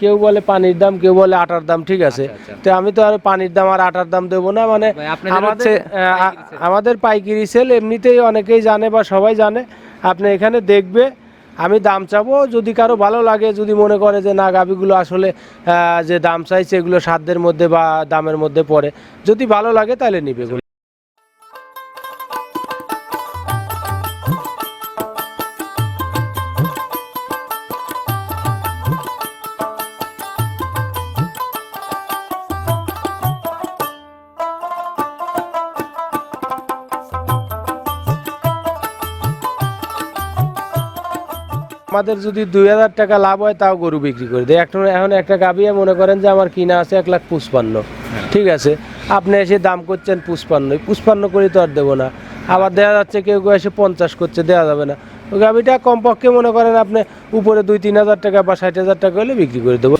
কেউ বলে পানির দাম কেউ বলে আটার দাম ঠিক আছে? আচ্ছা, আচ্ছা। তো আমি তো আর পানির দাম আর আটার দাম দেবো না মানে আমাদের পাইকারি সেল এমনিতেই অনেকেই জানে বা সবাই জানে। আপনি এখানে দেখবে আমি দাম চাবো যদি কারও ভালো লাগে যদি মনে করে যে না গাবিগুলো আসলে আহ, যে দাম চাইছে এগুলো সাধ্যের মধ্যে বা দামের মধ্যে পড়ে। যদি ভালো লাগে তাহলে নিবে। আমাদের যদি দুই হাজার টাকা লাভ হয় তাও গরু বিক্রি করে। দেয় একটা এখন একটা গাবিয়ে মনে করেন যে আমার কিনা আছে এক লাখ পুষ্পান্ন ঠিক আছে? আপনি এসে দাম করছেন পুষ্পান্ন পুষ্পান্ন করে তো আর দেবো না। আবার দেওয়া যাচ্ছে কেউ কেউ এসে পঞ্চাশ করছে দেওয়া যাবে না। ওই গাবিটা কমপক্ষে মনে করেন আপনি উপরে দুই তিন হাজার টাকা বা ষাট হাজার টাকা হলে বিক্রি করে দেবো।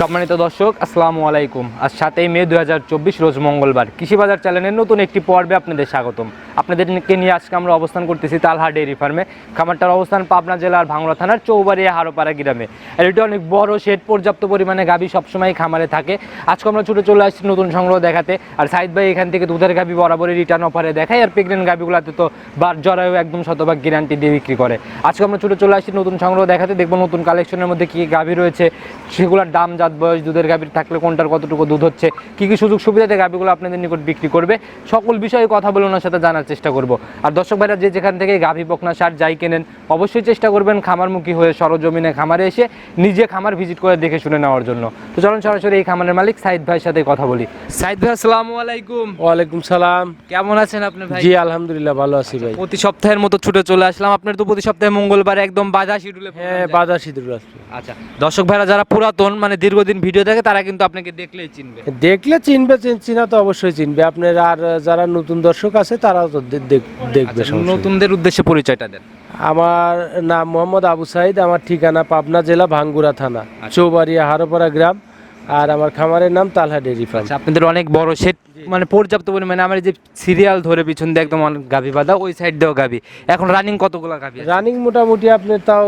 সম্মানিত দর্শক, আসসালামু আলাইকুম। আজ সাতই মে দু হাজার চব্বিশ, রোজ মঙ্গলবার। কৃষি বাজার চ্যানেলের নতুন একটি পর্বে আপনাদের স্বাগতম। আপনাদেরকে নিয়ে আজকে আমরা অবস্থান করতেছি তালহা ডেয়ারি ফার্মে। খামারটার অবস্থান পাবনা জেলার ভাঙড়া থানার চৌবাড়িয়া হারোপাড়া গ্রামে। আর এটি অনেক বড় শেড, পর্যাপ্ত পরিমাণে গাভী সবসময় খামারে থাকে। আজকে আমরা ছুটে চলে আসছি নতুন সংগ্রহ দেখাতে। আর সাইদ ভাই এখান থেকে দুধের গাভী বরাবরই রিটার্ন অফারে দেখায়। আর প্রেগনেন্ট গাভীগুলোতে তো বার জরায়ু একদম শতভাগ গ্যারান্টি দিয়ে বিক্রি করে। আজকে আমরা ছুটে চলে আসছি নতুন সংগ্রহ দেখাতে। দেখব নতুন কালেকশনের মধ্যে কী গাভী রয়েছে, সেগুলোর দাম জাত বয়স দুধের গাভীর থাকলে কোনটার কতটুকু দুধ হচ্ছে কী কী সুযোগ সুবিধাতে গাভীগুলো আপনাদের নিকট বিক্রি করবে সকল বিষয়ে কথা বলে ওনার সাথে জানার চেষ্টা করব। আর দর্শক ভাইরা যে যেখান থেকে গাভী বকনা সার যাই কেনেন অবশ্যই চেষ্টা করবেন খামারমুখী হয়ে সরজমিনে খামারে এসে নিজে খামার ভিজিট করে দেখে শুনে নেওয়ার জন্য। তো চলুন সরাসরি এই খামারের মালিক সাইদ ভাইয়ের সাথে কথা বলি। সাইদ ভাই আসসালামু আলাইকুম। ওয়ালাইকুম সালাম। কেমন আছেন আপনি ভাই? জি আলহামদুলিল্লাহ ভালো আছি ভাই। প্রতি সপ্তাহের মতো ছুটে চলে আসলাম। আপনার তো প্রতি সপ্তাহে মঙ্গলবার একদম বাজার শিডিউলে হ্যাঁ বাজার আসবে আচ্ছা দর্শক ভাইরা যারা পুরাতন মানে দীর্ঘদিন ভিডিও দেখে তারা কিন্তু আপনাকে দেখলেই চিনবে দেখলে চিনবে চিনা তো অবশ্যই চিনবে আপনার আর যারা নতুন দর্শক আছে তারাও তো দেখবে আচ্ছা। নতুনদের উদ্দেশ্যে পরিচয়টা দেন আমার নাম মোহাম্মদ আবু সাইদ আমার ঠিকানা পাবনা জেলা ভাঙ্গুরা থানা আচ্ছা। চৌবাড়িয়া হারোপাড়া গ্রাম আর আমার খামারের নাম তালহা ডেরি ফার্ম। আচ্ছা আপনাদের অনেক বড় সেট মানে পর্যাপ্ত পরিমাণে আমার যে সিরিয়াল ধরে পিছন দিয়ে একদম গাভি বাঁধা ওই সাইড দিয়েও গাভি। এখন রানিং কতগুলো গাভি রানিং মোটামুটি আপনার তাও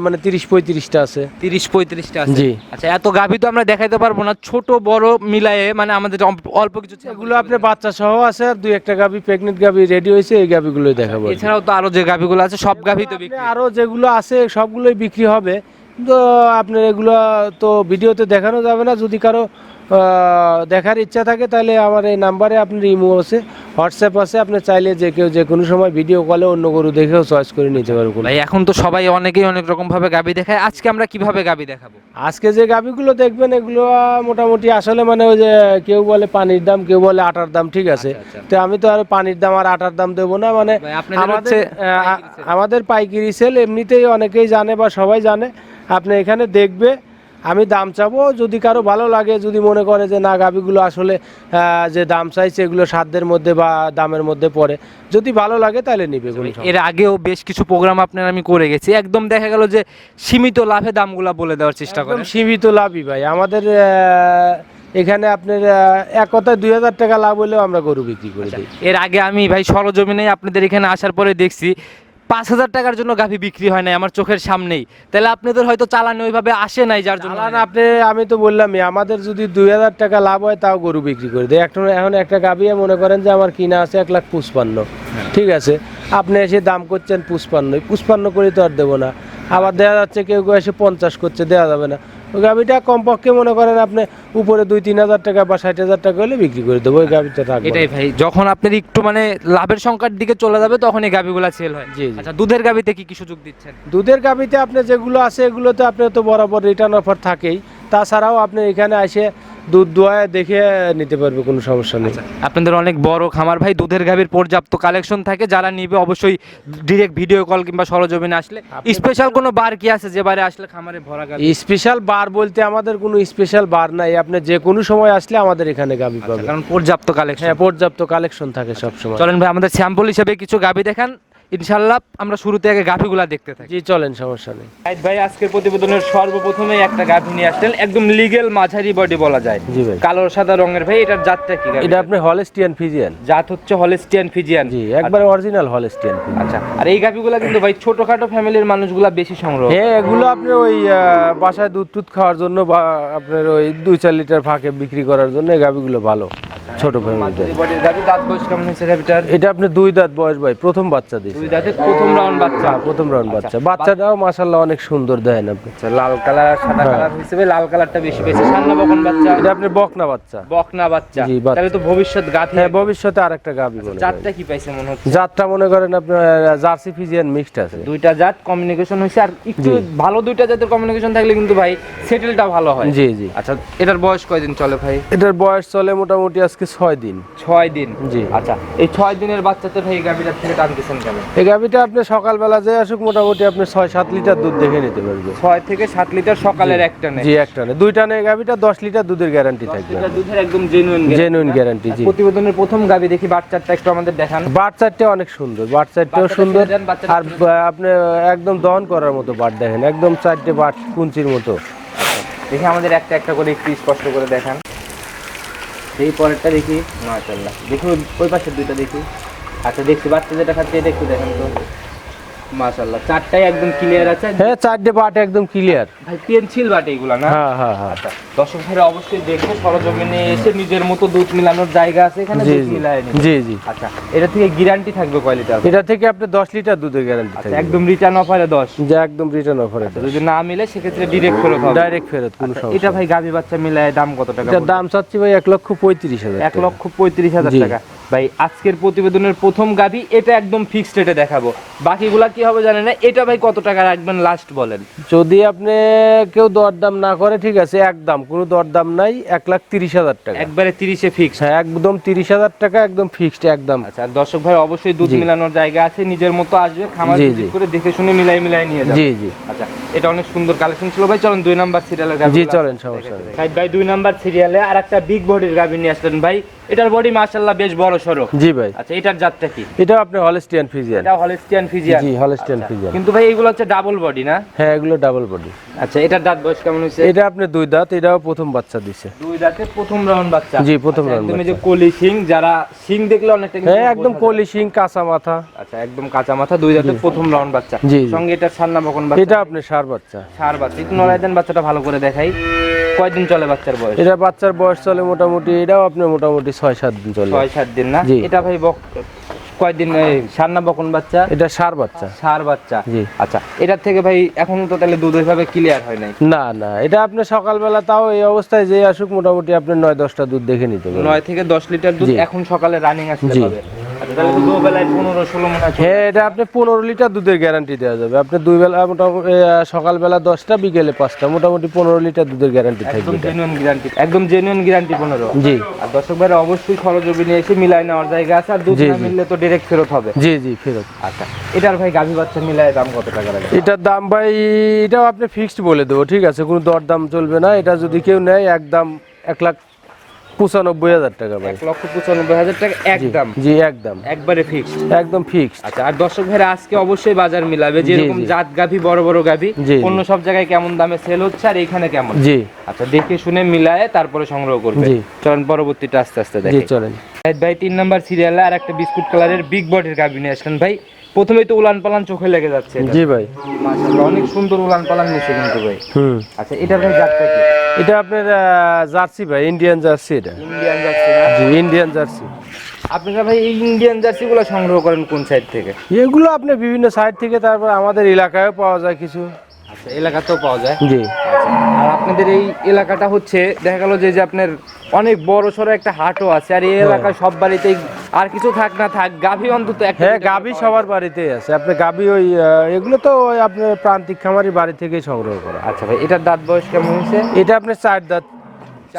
মানে তিরিশ পঁয়ত্রিশটা আছে। তিরিশ পঁয়ত্রিশটা আছে? জি। আচ্ছা এত গাভি তো আমরা দেখাইতে পারব না ছোট বড় মিলায়ে মানে আমাদের অল্প- কিছু এগুলো আপনার বাচ্চা সহ আছে আর দুই একটা গাভি প্রেগনেন্ট গাভি রেডি হয়েছে এই গাভিগুলোই দেখাবো এছাড়াও তো আরও যে গাভিগুলো আছে সব গাভি তো আরও যেগুলো আছে সবগুলোই বিক্রি হবে। কিন্তু আপনার এগুলো তো ভিডিওতে দেখানো যাবে না। যদি কারও দেখার ইচ্ছা থাকে তাহলে আমার এই নাম্বারে আপনার ইমো আছে হোয়াটসঅ্যাপ আছে। আপনি চাইলে যে কেউ যে কোনো সময় ভিডিও কলে অন্য গরু দেখেও চয়েস করে নিতে পারব ভাই এখন তো সবাই অনেকেই অনেক রকম ভাবে গাভি দেখায়। আজকে আমরা কীভাবে গাভি দেখাবো? আজকে যে গাভিগুলো দেখবেন এগুলো মোটামুটি আসলে মানে ওই যে কেউ বলে পানির দাম কেউ বলে আটার দাম ঠিক আছে? আচ্ছা, আচ্ছা। তো আমি তো আর পানির দাম আর আটার দাম দেবো না। মানে আমাদের আমাদের পাইকারি সেল এমনিতেই অনেকেই জানে বা সবাই জানে। আপনি এখানে দেখবে আমি দাম চাবো যদি কারও ভালো লাগে যদি মনে করে যে না গাভিগুলো আসলে যে দাম চাইছে এগুলো সাধ্যের মধ্যে বা দামের মধ্যে পড়ে। যদি ভালো লাগে তাহলে নিবে এর আগেও বেশ কিছু প্রোগ্রাম আপনার আমি করে গেছি। একদম দেখা গেল যে সীমিত লাভে দামগুলো বলে দেওয়ার চেষ্টা করেন সীমিত লাভই ভাই। আমাদের এখানে আপনার এক কথায় দুই হাজার টাকা লাভ হলেও আমরা গরু বিক্রি করে দিই। এর আগে আমি ভাই সরজমিনে আপনাদের এখানে আসার পরে দেখছি পাঁচ হাজার টাকার জন্য গাভি বিক্রি হয় নাই আমার চোখের সামনেই। তাহলে আপনাদের হয়তো চালানো ওইভাবে আসে নাই যার জন্য আপনি, আমি তো বললামই, আমাদের যদি দুই হাজার টাকা লাভ হয়, তাও গরু বিক্রি করে দেয়। এখন এখন একটা গাভি মনে করেন যে আমার কিনা আছে এক লাখ পুষ্পান্ন ঠিক আছে? আপনি এসে দাম করছেন পুষ্পান্ন পুষ্পান্ন করে তো আর দেবো না। আবার দেওয়া যাচ্ছে কেউ কেউ এসে পঞ্চাশ করছে, দেওয়া যাবে না। ওই গাভিটা কমপক্ষে মনে করেন আপনি উপরে দুই তিন হাজার টাকা বা ষাট হাজার টাকা হলে বিক্রি করে দেবো ওই গাভিটা থাকবে। এটাই ভাই যখন আপনার একটু মানে লাভের সংখ্যার দিকে চলে যাবে তখন এই গাভিগুলা সেল হয়। জি, জি। আচ্ছা দুধের গাভিতে কি কি সুযোগ দিচ্ছেন? দুধের গাভিতে আপনি যেগুলো আছে এগুলোতে আপনার তো বরাবর রিটার্ন অফার থাকেই। তাছাড়াও আপনি এখানে এসে দুধ দোয়ায় দেখে নিতে পারবে কোনো সমস্যা নেই। আপনাদের অনেক বড় খামার। ভাই দুধের গাভীর পর্যাপ্ত কালেকশন থাকে যারা নিবে অবশ্যই ডিরেক্ট ভিডিও কল কিংবা সরজমিনে আসলে। স্পেশাল কোনো বার কি আছে যে বারে আসলে খামারে ভরা গাভি? স্পেশাল বার বলতে আমাদের কোনো স্পেশাল বার নাই। আপনি যে কোনো সময় আসলে আমাদের এখানে গাভী পাবে কারণ পর্যাপ্ত কালেকশন হ্যাঁ পর্যাপ্ত কালেকশন থাকে সব সময় চলেন ভাই আমাদের স্যাম্পল হিসেবে কিছু গাভী দেখান। ইনশাল্লাহ আমরা শুরুতে আগে গাভিগুলা দেখতে থাকি। জি চলেন সমস্যা নেই। সাইদ ভাই আজকের প্রতিবেদনের সর্বপ্রথমে একটা গাভি নিয়ে আসলেন। একদম লিগেল মাঝারি বডি বলা যায়। জি ভাই। কালো সাদা রঙের। ভাই এটার জাতটা কি এটা আপনি হলেস্টিয়ান ফিজিয়ান জাত হচ্ছে হলিস্টিয়ান ফিজিয়ান জি একবারে অরিজিনাল হলেস্টিয়ান আচ্ছা আর এই গাভিগুলা কিন্তু ভাই ছোটখাটো ফ্যামিলির মানুষগুলা বেশি সংগ্রহ হ্যাঁ এগুলো আপনি ওই আহ, বাসায় দুধ টুধ খাওয়ার জন্য বা আপনার ওই দুই চার লিটার ফাঁকে বিক্রি করার জন্য এই গাভিগুলো ভালো। ছোট এটা আপনি দুই দাঁত বয়স ভাই প্রথম বাচ্চা দিয়েছে। দুই দাঁতে প্রথম রাউন্ড বাচ্চা। হ্যাঁ, প্রথম রাউন্ড বাচ্চা। বাচ্চাটাও মাশাল্লাহ অনেক সুন্দর দেন আপনি। আচ্ছা লাল কালার সাদা হ্যাঁ। কালার হিসেবে লাল কালারটা বেশি পেয়েছে। বকন বাচ্চা। এটা আপনি বকনা বাচ্চা। বকনা বাচ্চা। তাহলে তো ভবিষ্যৎ হ্যাঁ ভবিষ্যতে আরেকটা মনে করেন। জাতটা কি পাইছে মনে হচ্ছে? জাতটা মনে করেন আপনার জার্সি ফিজিয়ান মিক্সড আছে। দুইটা জাত কমিউনিকেশন হয়েছে আর একটু ভালো দুইটা জাতের কমিউনিকেশন থাকলে কিন্তু ভাই সেটেলটা ভালো হয়। জি জি। আচ্ছা এটার বয়স কয়দিন চলে ভাই? এটার বয়স চলে মোটামুটি আজকে ছয় দিন। ছয় দিন? জি। আচ্ছা এই ছয় দিনের বাচ্চাতে ভাই এই গাভিটার থেকে টানতেছেন কেন এই গাভিটা আপনি সকালবেলা যে আসুক মোটামুটি আপনি ছয় সাত লিটার দুধ দেখে নিতে পারবেন। ছয় থেকে সাত লিটার সকালের একটা নেই জি এক টানে দুই টানে গাভিটা দশ লিটার দুধের গ্যারান্টি থাকবে। দুধের একদম জেনুইন জেনুইন গ্যারান্টি জি। প্রতিবেদনের প্রথম গাভি দেখি বাচ্চাটা একটু আমাদের দেখান। বাট চারটে অনেক সুন্দর বাট সুন্দর। বাচ্চাটা আর আপনি একদম দহন করার মতো বাট দেখেন একদম চারটে বাট কুঞ্চির মতো। দেখি আমাদের একটা একটা করে একটু স্পষ্ট করে দেখান। এই পরেরটা দেখি। মাশাল্লাহ দেখি ওই- পাশের দুইটা দেখি। আচ্ছা দেখছি, বাচ্চা যেটা খাচ্ছে, এটা একটু দেখেন তো। মাশাল্লাহ চারটাই একদম ক্লিয়ার আছে। হ্যাঁ চারটে বাট একদম ক্লিয়ার ভাই পেন্সিল বাটে এগুলা না? হ্যাঁ হ্যাঁ হ্যাঁ। আচ্ছা দর্শক ভাইরা অবশ্যই দেখে সরজমিনে এসে নিজের মতো দুধ মিলানোর জায়গা আছে এখানে? দুধ জি। মিলায় জি জি। আচ্ছা এটা থেকে গ্যারান্টি থাকবে কয় লিটার এটা থেকে আপনি দশ লিটার দুধের গ্যারান্টি আচ্ছা থাকবে। একদম রিটার্ন অফারে দশ। যা একদম রিটার্ন অফারে যদি না মিলে সেক্ষেত্রে ডিরেক্ট ফেরত হবে। ডাইরেক্ট ফেরত কোনো আচ্ছা, সমস্যা এটা ভাই গাভী বাচ্চা মিলায় দাম কত টাকা পড়বে? দাম চাচ্ছি ভাই এক লক্ষ পঁয়ত্রিশ হাজার এক লক্ষ পঁয়ত্রিশ হাজার জি। টাকা। ভাই আজকের প্রতিবেদনের প্রথম গাভী এটা একদম ফিক্সড রেটে দেখাবো। বাকিগুলা কি হবে জানেন না এটা ভাই কত টাকা রাখবেন লাস্ট বলেন। যদি আপনি কেউ দরদাম না করে ঠিক আছে একদম কোনো দরদাম নাই এক লাখ তিরিশ হাজার টাকা। একবারে তিরিশে ফিক্সড হ্যাঁ একদম তিরিশ হাজার টাকা একদম ফিক্সড একদম আচ্ছা আর দর্শক ভাই অবশ্যই দুধ। মিলানোর জায়গা আছে নিজের মতো আসবে খামার করে দেখে শুনে মিলাই মিলাই নিয়ে যাবে জি জি। আচ্ছা এটা অনেক সুন্দর কালেকশন ছিল। ভাই চলেন দুই নাম্বার সিরিয়ালের গাভী জি চলেন সমস্যা নেই। ভাই দুই নাম্বার সিরিয়ালে আর একটা বিগ বডির গাভী নিয়ে আসলেন ভাই। এটার বডি মাশাআল্লাহ বেশ বড় সড়ো জি ভাই। আচ্ছা এটার জাতটা কি? এটা আপনি হলেস্টিয়ান ফিজিয়ান এটা হলিস্টিয়ান ফিজিয়ান জি হলেস্টিয়ান ফিজিয়ান কিন্তু ভাই এগুলো হচ্ছে ডাবল বডি না? হ্যাঁ এগুলো ডাবল বডি আচ্ছা এটার দাঁত বয়স কেমন হয়েছে? এটা আপনি দুই দাঁত এটাও প্রথম বাচ্চা দিছে। দুই দাঁতে প্রথম রাউন্ড বাচ্চা। জি, প্রথম আচ্ছা, তুমি যে। কলি সিং যারা সিং দেখলে অনেকটা হ্যাঁ একদম। কলি শিং কাঁচা মাথা। আচ্ছা একদম কাঁচা মাথা দুই দাঁতে প্রথম রাউন্ড বাচ্চা। সঙ্গে এটা সান্না বকন বাচ্চা। এটা আপনি সার বাচ্চা। সার বাচ্চা। একটু নড়াই দেন বাচ্চাটা ভালো করে দেখাই। কয়দিন চলে বাচ্চার বয়স? এটা বাচ্চার বয়স চলে মোটামুটি এটাও আপনার মোটামুটি ছয় সাত দিন চলে। ছয় সাত দিন না? এটা ভাই বক কয়দিন এই সান্না বকন বাচ্চা? এটা সার বাচ্চা। সার বাচ্চা। জি। আচ্ছা এটার থেকে ভাই এখন তো তাহলে দুধ ওইভাবে ক্লিয়ার হয় নাই? না না এটা আপনি সকালবেলা তাও এই অবস্থায় যে আসুক মোটামুটি আপনি নয় দশটা দুধ দেখে নিতে পারবেন। নয় থেকে দশ লিটার দুধ এখন সকালে রানিং আসলে জি। হয় চলে এটা আপনি পনেরো লিটার দুধের গ্যারান্টি দেওয়া যাবে। আপনি দুই বেলা মোটামুটি সকালবেলা দশটা বিকেলে পাঁচটা মোটামুটি পনেরো লিটার দুধের গ্যারান্টি থাকবে। জেনুইন গ্যারান্টি একদম জেনুইন গ্যারান্টি পনেরো। জি। আর দর্শক ভাইরা অবশ্যই সরজমিনে এসে মিলাই নেওয়ার জায়গা আছে আর দুধ না মিললে তো ডিরেক্ট ফেরত হবে। জি জি ফেরত। আচ্ছা এটার ভাই গাভী বাচ্চা মিলায় দাম কত টাকা লাগবে এটার দাম ভাই এটাও আপনি ফিক্সড বলে দেবো ঠিক আছে? কোনো দরদাম চলবে না এটা যদি কেউ নেয় একদম এক লাখ পঁচানব্বই হাজার টাকা ভাই। এক লক্ষ পঁচানব্বই হাজার টাকা একদম। জি একদম। একবারে ফিক্সড একদম ফিক্সড আচ্ছা আর দর্শক ভাইরা আজকে অবশ্যই বাজার মিলাবে। যেরকম জাত গাভী বড় বড় গাভী। অন্য সব জায়গায় কেমন দামে সেল হচ্ছে আর এখানে কেমন? জি। আচ্ছা দেখে শুনে মিলায়ে তারপরে সংগ্রহ করবে। চলেন পরবর্তীটা আস্তে আস্তে দেখি। চলেন। ভাই তিন নাম্বার সিরিয়ালে আর একটা বিস্কুট কালারের বিগ বডির গাভী নিয়ে আসলেন। ভাই প্রথমেই তো উলান পালান চোখে লেগে যাচ্ছে জি ভাই। মাশাআল্লাহ, অনেক সুন্দর উলান পালান নিচ্ছে কিন্তু ভাই। হুম। আচ্ছা এটা ভাই জাতটা কি? এটা আপনার জার্সি ভাই ইন্ডিয়ান জার্সি এটা। ইন্ডিয়ান জার্সি জি ইন্ডিয়ান জার্সি। আপনারা ভাই এই ইন্ডিয়ান জার্সিগুলো সংগ্রহ করেন কোন সাইড থেকে? এগুলো আপনি বিভিন্ন সাইড থেকে তারপর আমাদের এলাকায়ও পাওয়া যায় কিছু। এলাকাতেও পাওয়া যায়। জি। আর আপনাদের এই এলাকাটা হচ্ছে দেখা গেল যে যে আপনার অনেক বড় সড়ো একটা হাটও আছে আর এই এলাকায় সব বাড়িতেই আর কিছু থাক না থাক গাভী অন্তত হ্যাঁ সবার বাড়িতেই আছে। আপনি ওই এগুলো তো ওই আপনার প্রান্তিক খামারি বাড়ি থেকেই সংগ্রহ করা। আচ্ছা ভাই এটার দাঁত বয়স কেমন হয়েছে? এটা আপনার চার দাঁত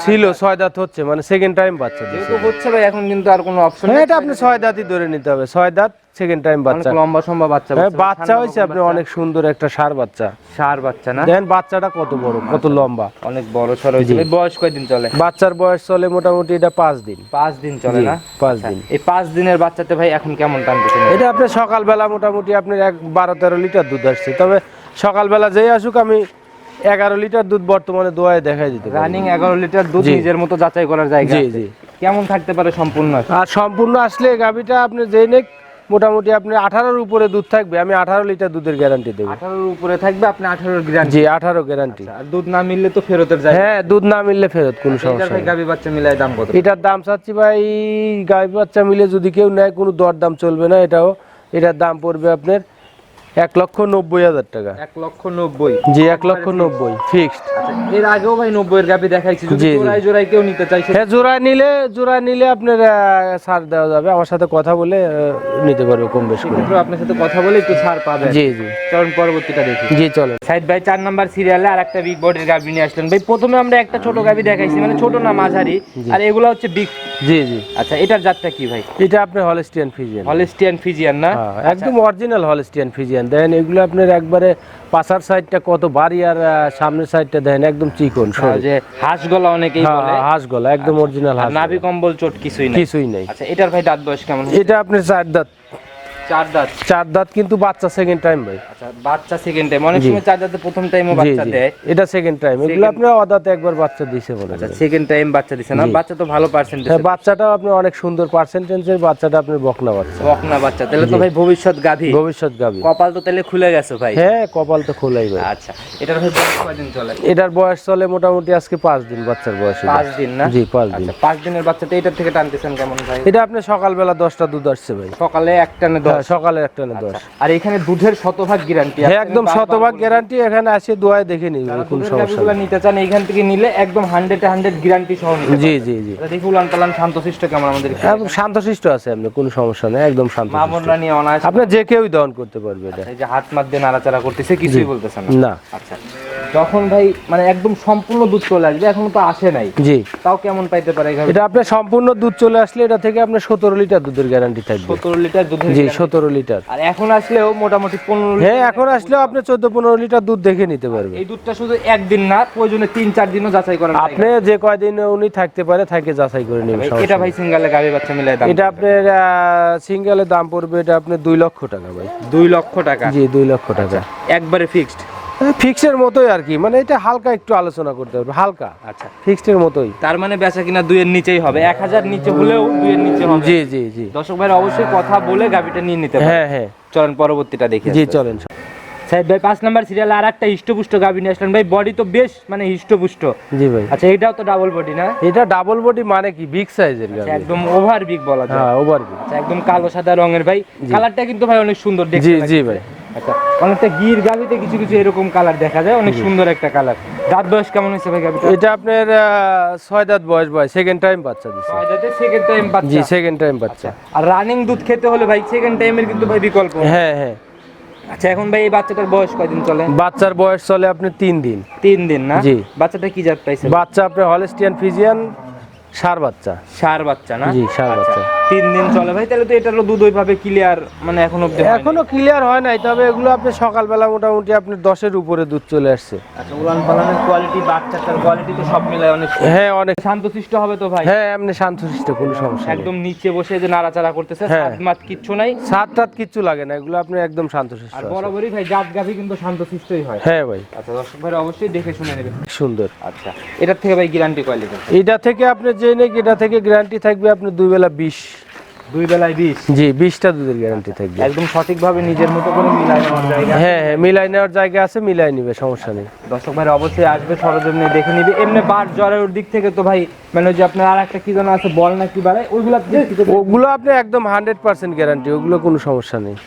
ছিল ছয় দাঁত হচ্ছে মানে সেকেন্ড টাইম বাচ্চা হচ্ছে ভাই এখন কিন্তু আর কোনো অপশন হ্যাঁ এটা আপনি ছয় দাঁতই ধরে নিতে হবে ছয় দাঁত সেকেন্ড টাইম বাচ্চা। লম্বা সম্ভব বাচ্চা হ্যাঁ বাচ্চা হয়েছে আপনি অনেক সুন্দর একটা সার বাচ্চা। সার বাচ্চা না? দেখেন বাচ্চাটা কত বড় কত লম্বা? অনেক বড় সর হয়েছে। বয়স কয়দিন চলে? বাচ্চার বয়স চলে মোটামুটি এটা পাঁচ দিন। পাঁচ দিন চলে না? পাঁচ আচ্ছা, দিন। এই পাঁচ দিনের বাচ্চাতে ভাই এখন কেমন টানতেছেন এটা আপনার সকালবেলা মোটামুটি আপনার এক বারো তেরো লিটার দুধ আসছে। তবে সকালবেলা যেই আসুক আমি এগারো লিটার দুধ বর্তমানে দোয়ায় দেখাই দিতে রানিং এগারো লিটার দুধ নিজের মতো যাচাই করার জায়গা জি জি। কেমন থাকতে পারে সম্পূর্ণ? আর সম্পূর্ণ আসলে গাভিটা আপনি যেই নেক মোটামুটি আপনি আঠারোর উপরে দুধ থাকবে আমি আঠারো লিটার দুধের গ্যারান্টি দেবো। আঠারোর উপরে থাকবে আপনি আঠারোর গ্যারান্টি জি আঠারো গ্যারান্টি আর দুধ না মিললে তো ফেরতের যায়। হ্যাঁ দুধ না মিললে ফেরত কোনো এটার সমস্যা নেই। গাবি বাচ্চা মিলাই দাম কত? এটার দাম চাচ্ছি ভাই গাই বাচ্চা মিলে যদি কেউ নেয় কোনো দর দাম চলবে না এটাও এটার দাম পড়বে আপনার এক লক্ষ নব্বই হাজার টাকা। এক লক্ষ নব্বই। জি এক লক্ষ নব্বই ফিক্সড আচ্ছা, এর আগেও ভাই নব্বই এর গাবি দেখাইছি। যদি। জোড়ায় জোড়ায় কেউ নিতে চাইছে হ্যাঁ জোড়ায় নিলে জোড়ায় নিলে আপনার ছাড় দেওয়া যাবে। আমার সাথে কথা বলে নিতে পারবে কম বেশ করে। আপনার সাথে কথা বলে একটু ছাড় পাবেন জি জি। চলুন পরবর্তীটা দেখি। জি চলেন সাইদ ভাই চার নাম্বার সিরিয়ালে আর একটা বিগ বডির গাবি নিয়ে আসলেন। ভাই প্রথমে আমরা একটা ছোট গাবি দেখাইছি মানে ছোট না মাঝারি। আর এগুলো হচ্ছে বিগ জি জি। আচ্ছা এটার জাতটা কি ভাই? এটা আপনার হলস্টিয়ান ফিজিয়ান হলিস্টিয়ান ফিজিয়ান না? হ্যাঁ, একদম অরিজিনাল হলস্টিয়ান ফিজিয়ান দেখেন এগুলো আপনার একবারে পাশার সাইডটা কত বাড়ি আর সামনের সাইডটা দেখেন একদম চিকন যে হাঁস গলা অনেকেই হ্যাঁ, বলে। হাঁস গলা একদম অরিজিনাল আর হাঁস নাভি কম্বল চোট কিছুই নাই। কিছুই নাই। আচ্ছা এটার ভাই দাঁত বয়স কেমন? এটা আপনার চার দাঁত। চার দাঁত। চার দাঁত কিন্তু বাচ্চা সেকেন্ড টাইম ভাই। আচ্ছা বাচ্চা সেকেন্ড টাইম অনেক সময় চার দাঁতে প্রথম টাইমও বাচ্চা দেয়। এটা সেকেন্ড টাইম এগুলো অদাতে একবার বাচ্চা দিছে আচ্ছা সেকেন্ড টাইম বাচ্চা দিছে না? বাচ্চা তো ভালো পার্সেন্টেজ হ্যাঁ বাচ্চাটাও আপনার অনেক সুন্দর পার্সেন্টেজের বাচ্চাটা আপনার বকনা বাচ্চা। বকনা বাচ্চা। তাহলে তো ভাই ভবিষ্যৎ গাভী। ভবিষ্যৎ গাবি কপাল তো তাহলে খুলে গেছে ভাই। হ্যাঁ কপাল তো খোলাই ভাই। আচ্ছা এটার ভাই বয়স কয়দিন চলে? এটার বয়স চলে মোটামুটি আজকে পাঁচ দিন বাচ্চার বয়স। পাঁচ দিন না? জি পাঁচ দিন। আচ্ছা দিনের বাচ্চাতে এটার থেকে টানতেছেন কেমন ভাই? এটা আপনি সকালবেলা দশটা দুধ আসছে ভাই। সকালে একটানে দশ সকালে একটা না দশ। আর এখানে দুধের শতভাগ গ্যারান্টি হ্যাঁ একদম শতভাগ গ্যারান্টি এখানে আসে দোয়ায় দেখে নিবে কোনো সমস্যা নিতে চান এইখান থেকে নিলে একদম হান্ড্রেড হান্ড্রেড গ্যারান্টি সহ জি জি জি। আচ্ছা, দেখি উলান পালান শান্তশিষ্ট কেমন আমাদের একদম শান্তশিষ্ট আছে আপনি কোনো সমস্যা নেই একদম শান্ত মামুনরা নিয়ে অনায়াস আপনি যে কেউই দহন করতে পারবে এটা। এই যে হাত মাত দিয়ে নাড়াচাড়া করতেছে কিছুই বলতেছে না। না। আচ্ছা। যখন ভাই মানে একদম সম্পূর্ণ দুধ চলে আসবে এখনও তো আসে নাই। জি। তাও কেমন পাইতে পারে এটা আপনার সম্পূর্ণ দুধ চলে আসলে এটা থেকে আপনার সতেরো লিটার দুধের গ্যারান্টি থাকবে। সতেরো লিটার দুধের জি সতেরো লিটার। আর এখন আসলেও মোটামুটি পনেরো হ্যাঁ এখন আসলেও আপনি চোদ্দ পনেরো লিটার দুধ দেখে নিতে পারবে এই দুধটা শুধু একদিন না প্রয়োজনে তিন চার দিনও যাচাই করেন আপনি যে কয়দিন উনি থাকতে পারে থাকে যাচাই করে নেবে এটা ভাই সিঙ্গালে গাড়ি বাচ্চা মিলাই দাম এটা আপনার সিঙ্গেলের দাম পড়বে এটা আপনার দুই লক্ষ টাকা ভাই। দুই লক্ষ টাকা। জি দুই লক্ষ টাকা। একবারে ফিক্সড ফিক্সের মতোই আর কি। মানে এটা হালকা একটু আলোচনা করতে হবে। হালকা। আচ্ছা। ফিক্সডের মতোই। তার মানে বেচা কিনা দুইয়ের নিচেই হবে। এক হাজার নিচে হলেও দুইয়ের নিচে হবে। জি জি জি। দর্শক ভাইরা অবশ্যই কথা বলে গাবিটা নিয়ে নিতে হ্যাঁ হ্যাঁ। চলেন পরবর্তীটা দেখি জি চলেন। সাহেব ভাই পাঁচ নাম্বার সিরিয়াল আর একটা হিষ্টপুষ্ট গাবি নিয়ে আসলেন। ভাই বডি তো বেশ মানে হিষ্টপুষ্ট জি ভাই। আচ্ছা এটাও তো ডাবল বডি না? এটা ডাবল বডি মানে কি? বিগ সাইজের আচ্ছা, একদম ওভার বিগ বলা যায়। হ্যাঁ ওভার বিগ আচ্ছা, একদম কালো সাদা রঙের। ভাই কালারটা কিন্তু ভাই অনেক সুন্দর দেখতে জি জি ভাই। আচ্ছা অনেকটা গির গাবিতে কিছু কিছু এরকম কালার দেখা যায় অনেক সুন্দর একটা কালার দাঁত বয়স কেমন হয়েছে ভাই গাবিটা এটা আপনার ছয় দাঁত বয়স ভাই সেকেন্ড টাইম বাচ্চা দিচ্ছে ছয় দাঁতে সেকেন্ড টাইম জি সেকেন্ড টাইম বাচ্চা। আর রানিং দুধ খেতে হলে ভাই সেকেন্ড টাইমের কিন্তু ভাই বিকল্প। হ্যাঁ হ্যাঁ। আচ্ছা এখন ভাই এই বাচ্চাটার বয়স কয়দিন চলে? বাচ্চার বয়স চলে আপনি তিন দিন। তিন দিন না? জি। বাচ্চাটা কি জাত পাইছে? বাচ্চা আপনার হলেস্টিয়ান ফিজিয়ান সার বাচ্চা। সার বাচ্চা না? জি, ষাঁড় আচ্ছা, বাচ্চা। তিন দিন চলে। ভাই তাহলে তো এটারও দুধ ওইভাবে ক্লিয়ার মানে এখন অব্দি এখনও ক্লিয়ার হয় নাই তবে এগুলো আপনি সকালবেলা মোটামুটি আপনি দশের উপরে দুধ চলে আসছে। আচ্ছা উলান পালানের কোয়ালিটি বাচ্চাটার কোয়ালিটি তো সব মিলায় অনেক হ্যাঁ অনেক শান্তশিষ্ট হবে তো ভাই? হ্যাঁ এমনি শান্তশিষ্ট কোনো সমস্যা একদম নিচে বসে যে নাড়াচাড়া করতেছে হ্যাঁ। সাত কিচ্ছু নাই। সাত টাত কিচ্ছু লাগে না এগুলো আপনি একদম শান্তশিষ্ট আর বরাবরই ভাই জাত গাভি কিন্তু শান্তশিষ্টই হয়। হ্যাঁ ভাই। আচ্ছা দর্শক ভাই অবশ্যই দেখে শুনে নেবে সুন্দর। আচ্ছা এটার থেকে ভাই গ্যারান্টি কোয়ালিটি এটা থেকে আপনি নাকি এটা থেকে গ্যারান্টি থাকবে আপনি দুই বেলা বিশ। দুই বেলায় বিশ জি বিশটা দুধের গ্যারান্টি থাকবে। একদম সঠিকভাবে নিজের মতো করে মিলাই নেওয়ার জায়গা হ্যাঁ হ্যাঁ মিলাই নেওয়ার জায়গা আছে মিলাই নিবে সমস্যা নেই। দর্শক ভাই অবশ্যই আসবে সরজমিনে দেখে নিবে। এমনি বার জ্বরের দিক থেকে তো ভাই মানে যে আপনার আর একটা কি যেন আছে বল না কি বাড়ায় ওগুলো আপনি একদম হান্ড্রেড পার্সেন্ট গ্যারান্টি ওগুলো কোনো সমস্যা নেই।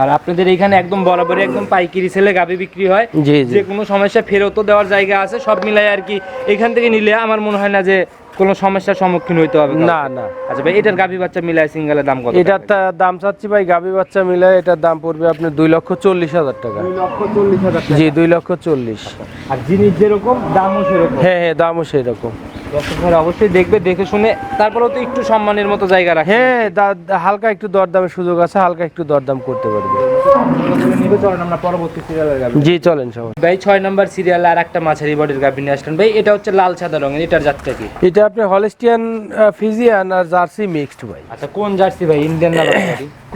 আর আপনাদের এখানে একদম বরাবরই একদম পাইকারি সেলে গাবি বিক্রি হয়। যে কোনো সমস্যা ফেরতও দেওয়ার জায়গা আছে সব মিলাই আর কি এখান থেকে নিলে আমার মনে হয় না যে কোনো সমস্যার সম্মুখীন হইতে হবে না না। আচ্ছা ভাই এটার গাবি বাচ্চা মিলায় সিঙ্গেলের দাম কত এটার তা- দাম চাচ্ছি ভাই গাভী বাচ্চা মিলায় এটার দাম পড়বে আপনি দুই লক্ষ চল্লিশ হাজার টাকা। দুই লক্ষ চল্লিশ হাজার টাকা। জি দুই লক্ষ চল্লিশ। আর জিনিস যেরকম দামও সেরকম। হ্যাঁ হ্যাঁ দামও সেই রকম দর্শক অবশ্যই দেখবে দেখে শুনে তারপরেও তো একটু সম্মানের মতো জায়গা রাখে হ্যাঁ হালকা একটু দরদামের সুযোগ আছে হালকা একটু দরদাম করতে পারবে। জি চলেন সবাই। ভাই ছয় নাম্বার সিরিয়ালে আর একটা মাঝারি বডির গাভি নিয়ে আসলেন। ভাই এটা হচ্ছে লাল সাদা রঙের এটার জাতটা কি? এটা আপনি হলিস্টিয়ান ফিজিয়ান আর জার্সি মিক্সড ভাই। আচ্ছা কোন জার্সি ভাই ইন্ডিয়ান না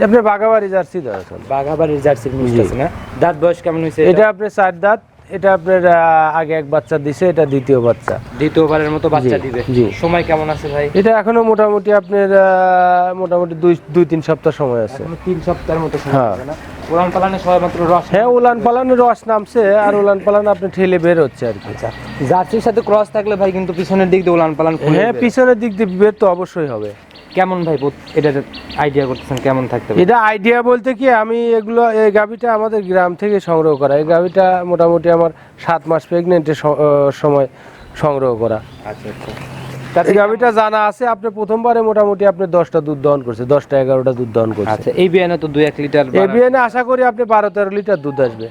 আপনি বাগাবাড়ি জার্সি দেওয়া আছে বাগাবাড়ির জার্সির মিক্স আছে না? দাঁত বয়স কেমন হয়েছে এটা আপনার চার দাঁত। এটা আপনার আগে এক বাচ্চা দিছে এটা দ্বিতীয় বাচ্চা। দ্বিতীয়বারের মতো বাচ্চা দিবে। জি। সময় কেমন আছে ভাই? এটা এখনও মোটামুটি আপনার মোটামুটি দুই দুই তিন সপ্তাহ সময় আছে। তিন সপ্তাহের মতো সময় হ্যাঁ। আছে না? উড়ান পালানে সবাই রস হ্যাঁ উলান পালানের রস নামছে আর উলান পালান আপনি ঠেলে বের হচ্ছে আর কি। জার্সির সাথে ক্রস থাকলে ভাই কিন্তু পিছনের দিক দিয়ে উলান পালান হ্যাঁ। পিছনের দিক দিয়ে বের তো অবশ্যই হবে। কেমন ভাই এটা আইডিয়া করতেছেন কেমন থাকতে এটা আইডিয়া বলতে কি আমি এগুলো এই গাভিটা আমাদের গ্রাম থেকে সংগ্রহ করা। এই গাভিটা মোটামুটি আমার সাত মাস প্রেগনেন্টের সময় সংগ্রহ করা। আচ্ছা আচ্ছা। এই গাভিটা জানা আছে আপনি প্রথমবারে মোটামুটি আপনি দশটা দুধ দহন করছে দশটা এগারোটা দুধ দহন করছে। আচ্ছা এই বিয়ানে তো দুই এক লিটার এই বিয়ানে আশা করি আপনি বারো তেরো লিটার দুধ আসবে।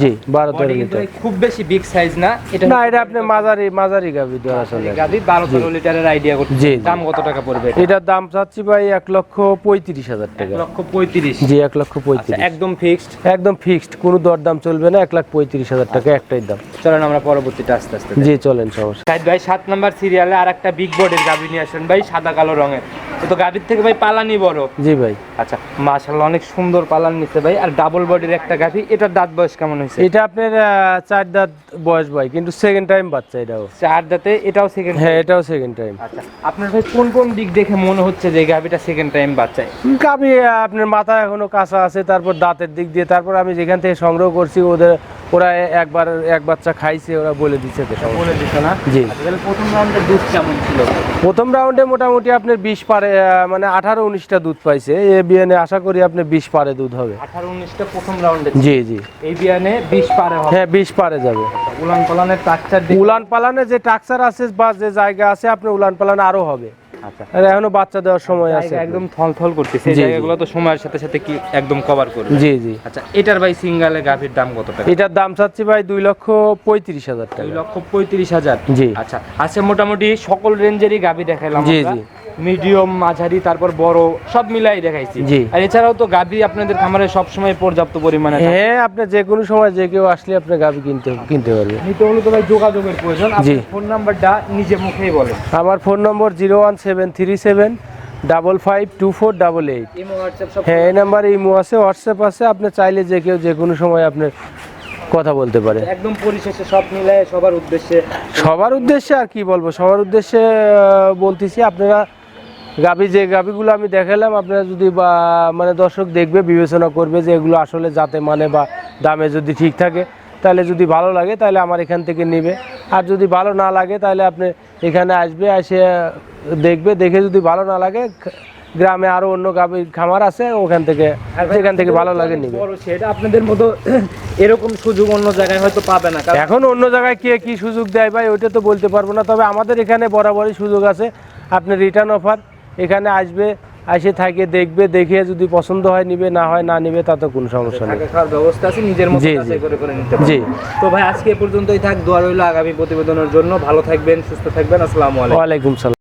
জি বারো তেরো লিটার। খুব বেশি বিগ সাইজ না এটা না এটা আপনি মাঝারি মাঝারি গাভি দেওয়া আসলে। গাবি বারো তেরো লিটারের আইডিয়া করতে জি। দাম কত টাকা পড়বে এটার দাম চাচ্ছি ভাই এক লক্ষ পঁয়ত্রিশ হাজার এক টাকা লক্ষ পঁয়ত্রিশ। জি এক লক্ষ আচ্ছা পঁয়ত্রিশ একদম ফিক্সড একদম ফিক্সড কোনো দরদাম চলবে না এক লাখ পঁয়ত্রিশ হাজার টাকা একটাই দাম। চলেন আমরা পরবর্তীটা আস্তে আস্তে জি চলেন সমস্যা ভাই সাত নাম্বার সিরিয়ালে আর একটা বিগ বডির গাবি নিয়ে আসেন ভাই সাদা কালো রঙের। তো গাবির থেকে ভাই পালানি বড়। জি ভাই। আচ্ছা মাশাআল্লাহ অনেক সুন্দর পালান নিচ্ছে ভাই। আর ডাবল বডির একটা গাভি এটার দাঁত বয়স কেমন হয়েছে? এটা আপনার চার দাঁত বয়স ভাই কিন্তু সেকেন্ড টাইম বাচ্চা এটাও। চার দাঁতে এটাও সেকেন্ড হ্যাঁ এটাও সেকেন্ড টাইম আচ্ছা আপনার ভাই কোন কোন দিক দেখে মনে হচ্ছে যে গাভিটা সেকেন্ড টাইম বাচ্চায়? গাভি আপনার মাথা এখনও কাঁচা আছে তারপর দাঁতের দিক দিয়ে তারপর আমি যেখান থেকে সংগ্রহ করছি ওদের ওরা একবার এক বাচ্চা খাইছে ওরা বলে দিচ্ছে বলে দিত না? জি। আচ্ছা, তাহলে প্রথম রাউন্ডে দুধ কেমন ছিল? প্রথম রাউন্ডে মোটামুটি আপনার বিশ পারে মানে আঠারো উনিশটা দুধ পাইছে। এ বিয়ানে আশা করি আপনি বিশ পারে দুধ হবে। আঠারো উনিশটা প্রথম রাউন্ডে জি জি। এই বিয়ানে বিশ পারে হ্যাঁ বিশ পারে যাবে। উলান পালানের টাকচার উলান পালানে যে টাকসার আছে বা যে জায়গা আছে আপনার উলান পালানে আরও হবে। আচ্ছা। এখনও বাচ্চা দেওয়ার সময় আছে। একদম থল থল করতেছে। এই। জায়গাগুলো তো সময়ের সাথে সাথে কি একদম কভার করবে? জি জি। আচ্ছা এটার ভাই সিঙ্গালে গাভির দাম কত টাকা? এটার দাম চাচ্ছি ভাই দুই লক্ষ পঁয়ত্রিশ হাজার দুই লক্ষ পঁয়ত্রিশ হাজার। জি। আচ্ছা আচ্ছা মোটামুটি সকল রেঞ্জেরই গাভি দেখাইলাম জি, জি। মিডিয়াম মাঝারি তারপর বড় সব মিলাই দেখাইছি। আর এছাড়াও তো গাভি আপনাদের খামারে সব সময় পর্যাপ্ত পরিমাণে হ্যাঁ আপনি যে কোনো সময় যে কেউ আসলে আপনি গাভি কিনতে কিনতে পারবে। নিতে হলে তো ভাই যোগাযোগের প্রয়োজন। আপনি ফোন নাম্বারটা নিজে মুখেই বলেন। আমার phone number zero one seven three seven double five two four double eight হ্যাঁ এই নাম্বারে ইমো আছে হোয়াটসঅ্যাপ আছে আপনি চাইলে যে কেউ যে কোনো সময় আপনার কথা বলতে পারে। একদম পরিশেষে সব মিলায় সবার উদ্দেশ্যে। সবার উদ্দেশ্যে আর কি বলব সবার উদ্দেশ্যে বলতেছি আপনারা গাবি যে গাবিগুলো আমি দেখালাম আপনারা যদি বা মানে দর্শক দেখবে বিবেচনা করবে যে এগুলো আসলে যাতে মানে বা দামে যদি ঠিক থাকে। তাহলে যদি ভালো লাগে তাহলে আমার এখান থেকে নেবে। আর যদি ভালো না লাগে তাহলে আপনি এখানে আসবে এসে দেখবে। দেখে যদি ভালো না লাগে গ্রামে আরও অন্য গাবির খামার আছে ওখান থেকে যেখান থেকে ভালো লাগে নিবে। সেটা আপনাদের মতো এরকম সুযোগ অন্য জায়গায় হয়তো পাবে না। কারণ এখন অন্য জায়গায় কে কি সুযোগ দেয় ভাই ওইটা তো বলতে পারব না। তবে আমাদের এখানে বরাবরই সুযোগ আছে। আপনি রিটার্ন অফার এখানে আসবে এসে থাকে দেখবে দেখে যদি পছন্দ হয় নিবে না হয় না নিবে তাতে কোনো সমস্যা নেই। খাওয়ার ব্যবস্থা আছে নিজের মতো জি। করে করে নিতে জি। তো ভাই আজকে পর্যন্তই থাক দোয়া রইল আগামী প্রতিবেদনের জন্য। ভালো থাকবেন সুস্থ থাকবেন। আসসালামু আলাইকুম। ওয়ালাইকুম সালাম।